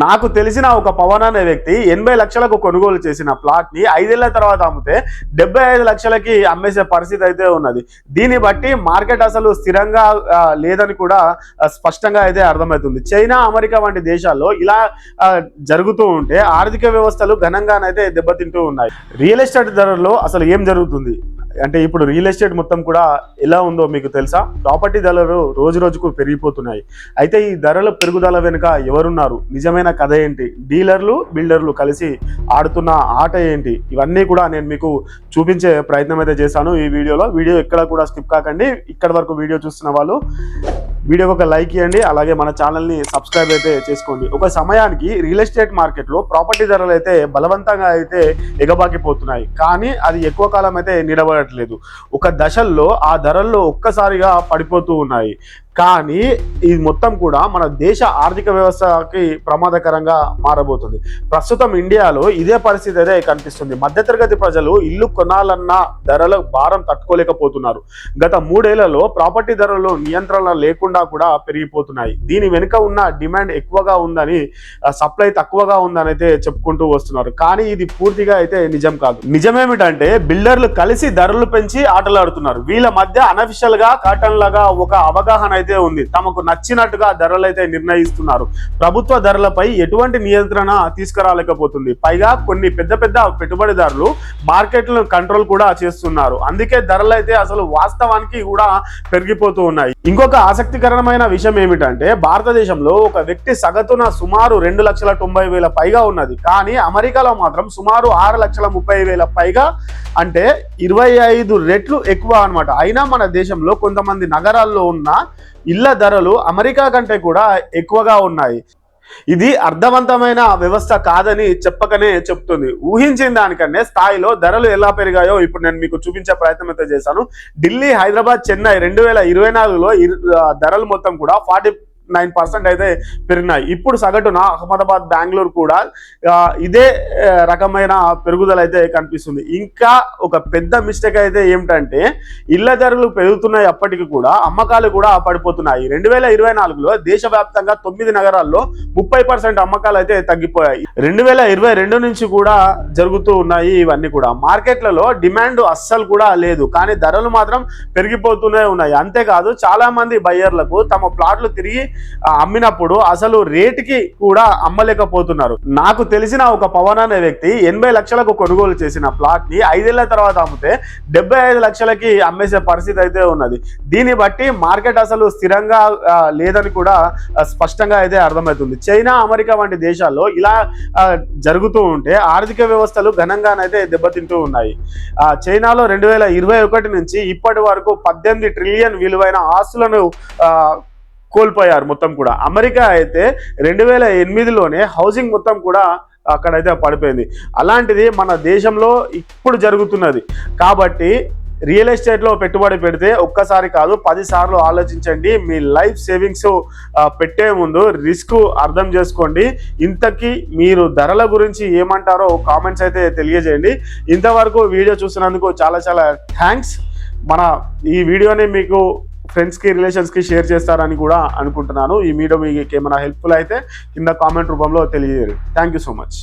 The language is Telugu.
నాకు తెలిసిన ఒక పవన్ అనే వ్యక్తి ఎనభై లక్షలకు కొనుగోలు చేసిన ప్లాట్ని ఐదేళ్ళ తర్వాత అమ్మితే డెబ్బై ఐదు లక్షలకి అమ్మేసే పరిస్థితి అయితే ఉన్నది. దీన్ని బట్టి మార్కెట్ అసలు స్థిరంగా లేదని కూడా స్పష్టంగా అయితే అర్థమవుతుంది. చైనా అమెరికా వంటి దేశాల్లో ఇలా జరుగుతూ ఉంటే ఆర్థిక వ్యవస్థలు ఘనంగానైతే దెబ్బతింటూ ఉన్నాయి. రియల్ ఎస్టేట్ ధరల్లో అసలు ఏం జరుగుతుంది? అంటే ఇప్పుడు రియల్ ఎస్టేట్ మొత్తం కూడా ఎలా ఉందో మీకు తెలుసా? ప్రాపర్టీ ధరలు రోజు రోజుకు పెరిగిపోతున్నాయి. అయితే ఈ ధరల పెరుగుదల వెనుక ఎవరున్నారు? నిజమైన కథ ఏంటి? డీలర్లు బిల్డర్లు కలిసి ఆడుతున్న ఆట ఏంటి? ఇవన్నీ కూడా నేను మీకు చూపించే ప్రయత్నం అయితే చేశాను ఈ వీడియోలో. వీడియో ఎక్కడ కూడా స్కిప్ కాకండి. ఇక్కడ వరకు వీడియో చూస్తున్న వాళ్ళు వీడియోకి ఒక లైక్ ఇవ్వండి అలాగే మన ఛానల్ని సబ్స్క్రైబ్ అయితే చేసుకోండి. ఒక సమయానికి రియల్ ఎస్టేట్ మార్కెట్లో ప్రాపర్టీ ధరలు అయితే బలవంతంగా అయితే ఎగబాకిపోతున్నాయి. కానీ అది ఎక్కువ కాలం అయితే నిలబడట్లేదు. ఒక దశల్లో ఆ ధరల్లో ఒక్కసారిగా పడిపోతూ ఉన్నాయి. కానీ ఇది మొత్తం కూడా మన దేశ ఆర్థిక వ్యవస్థకి ప్రమాదకరంగా మారబోతుంది. ప్రస్తుతం ఇండియాలో ఇదే పరిస్థితి అదే కనిపిస్తుంది. మధ్యతరగతి ప్రజలు ఇల్లు కొనాలన్న ధరల భారం తట్టుకోలేకపోతున్నారు. గత మూడేళ్ళలో ప్రాపర్టీ ధరలు నియంత్రణ లేకుండా కూడా పెరిగిపోతున్నాయి. దీని వెనుక ఉన్న డిమాండ్ ఎక్కువగా ఉందని సప్లై తక్కువగా ఉందని అయితే చెప్పుకుంటూ వస్తున్నారు. కానీ ఇది పూర్తిగా అయితే నిజం కాదు. నిజమేమిటంటే బిల్డర్లు కలిసి ధరలు పెంచి ఆటలాడుతున్నారు. వీళ్ళ మధ్య అనఫిషియల్గా కాటన్ లాగా ఒక అవగాహన అయితే ఉంది. తమకు నచ్చినట్టుగా ధరలు అయితే నిర్ణయిస్తున్నారు. ప్రభుత్వ ధరలపై ఎటువంటి నియంత్రణ తీసుకురాలేకపోతుంది. పైగా కొన్ని పెద్ద పెద్ద పెట్టుబడిదారులు మార్కెట్లను కంట్రోల్ కూడా చేస్తున్నారు. అందుకే ధరలు అయితే అసలు వాస్తవానికి కూడా పెరిగిపోతూ ఉన్నాయి. ఇంకొక ఆసక్తికరమైన విషయం ఏమిటంటే భారతదేశంలో ఒక వ్యక్తి సగటున సుమారు రెండు లక్షల తొంభై వేల పైగా ఉన్నది. కానీ అమెరికాలో మాత్రం సుమారు ఆరు లక్షల ముప్పై వేల పైగా అంటే ఇరవై ఐదు రెట్లు ఎక్కువ అన్నమాట. అయినా మన దేశంలో కొంతమంది నగరాల్లో ఉన్న ఇళ్ళ ధరలు అమెరికా కంటే కూడా ఎక్కువగా ఉన్నాయి. ఇది అర్థవంతమైన వ్యవస్థ కాదని చెప్పకనే చెప్తుంది. ఊహించిన దానికన్నా స్థాయిలో ధరలు ఎలా పెరిగాయో ఇప్పుడు నేను మీకు చూపించే ప్రయత్నం అయితే చేశాను. ఢిల్లీ హైదరాబాద్ చెన్నై రెండు వేల ఇరవై నాలుగులో ధరలు మొత్తం కూడా ఫార్టీ నైన్ పర్సెంట్ అయితే పెరిగినాయి. ఇప్పుడు సగటున అహ్మదాబాద్ బెంగళూరు కూడా ఇదే రకమైన పెరుగుదల అయితే కనిపిస్తుంది. ఇంకా ఒక పెద్ద మిస్టేక్ అయితే ఏమిటంటే ఇళ్ళ ధరలు పెరుగుతున్నాయి అప్పటికి కూడా అమ్మకాలు కూడా పడిపోతున్నాయి. రెండు వేల ఇరవై నాలుగులో దేశవ్యాప్తంగా తొమ్మిది నగరాల్లో ముప్పై పర్సెంట్ అమ్మకాలు అయితే తగ్గిపోయాయి. రెండు వేల ఇరవై రెండు నుంచి కూడా జరుగుతూ ఉన్నాయి ఇవన్నీ కూడా. మార్కెట్లలో డిమాండ్ అస్సలు కూడా లేదు కానీ ధరలు మాత్రం పెరిగిపోతూనే ఉన్నాయి. అంతేకాదు చాలా మంది బయ్యర్లకు తమ ప్లాట్లు తిరిగి అమ్మినప్పుడు అసలు రేటుకి కూడా అమ్మలేకపోతున్నారు. నాకు తెలిసిన ఒక పవన్ అనే వ్యక్తి ఎనభై లక్షలకు కొనుగోలు చేసిన ప్లాట్ని ఐదేళ్ళ తర్వాత అమ్మితే డెబ్బై ఐదు లక్షలకి అమ్మేసే పరిస్థితి అయితే ఉన్నది. దీన్ని బట్టి మార్కెట్ అసలు స్థిరంగా లేదని కూడా స్పష్టంగా అయితే అర్థమవుతుంది. చైనా అమెరికా వంటి దేశాల్లో ఇలా జరుగుతూ ఉంటే ఆర్థిక వ్యవస్థలు ఘనంగానైతే దెబ్బతింటూ ఉన్నాయి. చైనాలో రెండు వేల ఇరవై ఒకటి నుంచి ఇప్పటి వరకు పద్దెనిమిది ట్రిలియన్ విలువైన ఆస్తులను కోల్పోయారు మొత్తం కూడా. అమెరికా అయితే రెండు వేల ఎనిమిదిలోనే హౌసింగ్ మొత్తం కూడా అక్కడైతే పడిపోయింది. అలాంటిది మన దేశంలో ఇప్పుడు జరుగుతున్నది. కాబట్టి రియల్ ఎస్టేట్లో పెట్టుబడి పెడితే ఒక్కసారి కాదు పదిసార్లు ఆలోచించండి. మీ లైఫ్ సేవింగ్స్ పెట్టే ముందు రిస్క్ అర్థం చేసుకోండి. ఇంతకీ మీరు ధరల గురించి ఏమంటారో కామెంట్స్ అయితే తెలియజేయండి. ఇంతవరకు వీడియో చూసినందుకు చాలా చాలా థ్యాంక్స్. మన ఈ వీడియోని మీకు ఫ్రెండ్స్కి రిలేషన్స్కి షేర్ చేస్తారని కూడా అనుకుంటున్నాను. ఈ వీడియో మీకు ఏమైనా హెల్ప్ఫుల్ అయితే కింద కామెంట్ రూపంలో తెలియజేయండి థ్యాంక్ యూ సో మచ్